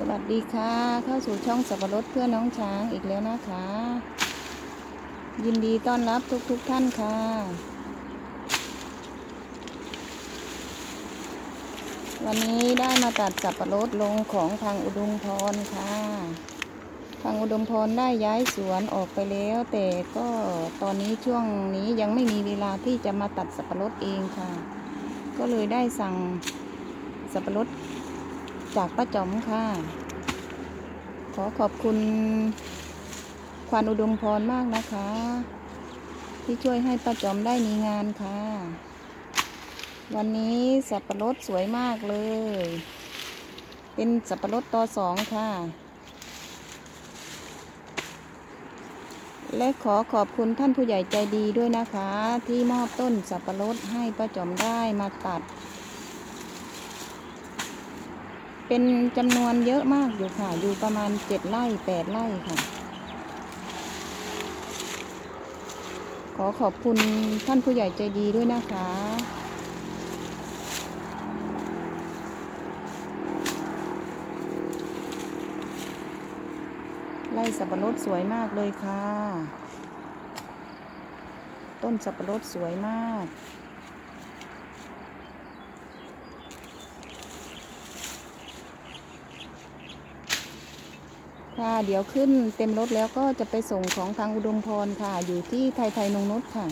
สวัสดีค่ะ เข้าสู่ช่องสับปะรดเพื่อน้องช้างอีกแล้วนะคะ ยินดีต้อนรับทุกๆทท่านค่ะ วันนี้ได้มาตัดสับปะรดลงของทางอุดมพรค่ะ ทางอุดมพรได้ย้ายสวนออกไปแล้ว แต่ก็ตอนนี้ช่วงนี้ยังไม่มีเวลาที่จะมาตัดสับปะรดเองค่ะ ก็เลยได้สั่งสับปะรด จากป้าจอมค่ะ ขอขอบคุณควานอุดมพรมากนะคะ ที่ช่วยให้ป้าจอมได้มีงานค่ะ วันนี้สับปะรดสวยมากเลย เป็นสับปะรดตอสองค่ะ และขอขอบคุณท่านผู้ใหญ่ใจดีด้วยนะคะ ที่มอบต้นสับปะรดให้ป้าจอมได้มาตัด เป็นจำนวนเยอะมากอยู่ค่ะ อยู่ประมาณเจ็ดไร่แปดไร่ค่ะ ขอขอบคุณท่านผู้ใหญ่ใจดีด้วยนะคะไร่สับปะรดสวยมากเลยค่ะ ต้นสับปะรดสวยมาก ค่ะ เดี๋ยวขึ้นเต็มรถแล้วก็จะไปส่งของทางอุดมพรค่ะ อยู่ที่ไทยไทยนงนุชค่ะ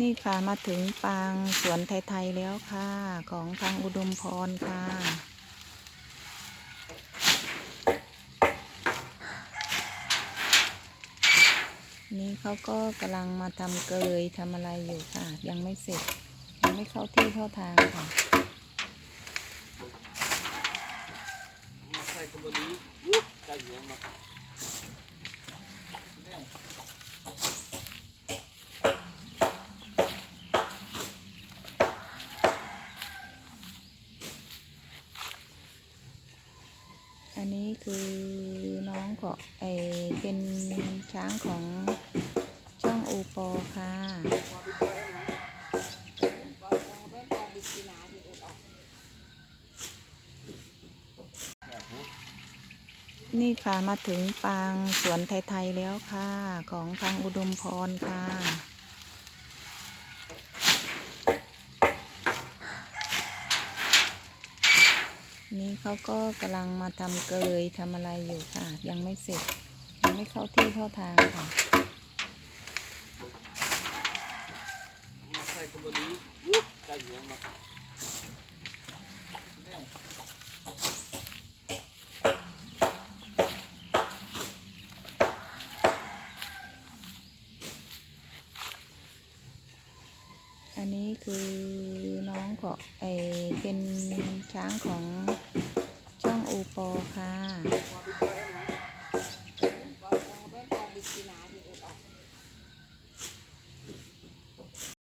นี่ค่ะมาถึงปางสวนไทย ๆ แล้วค่ะ ของทางอุดมพรค่ะ นี่เขาก็กำลังมาทำเกยทำอะไรอยู่ค่ะ ยังไม่เสร็จ ยังไม่เข้าที่เข้าทางค่ะอันนี้คือน้องก็ไอเป็นช้างของ ช่องโอปอค่ะนี่ค่ะมาถึงปางสวนไทย ๆ แล้วค่ะ ของทางอุดมพรค่ะ นี่เขาก็กำลังมาทำเกยทำอะไรอยู่ค่ะ ยังไม่เสร็จ ยังไม่เข้าที่เข้าทางค่ะ ใส่กระบอกนี้ใส่เหลืองมา คือน้องขอไอเป็นช้างของช่องโอปอค่ะ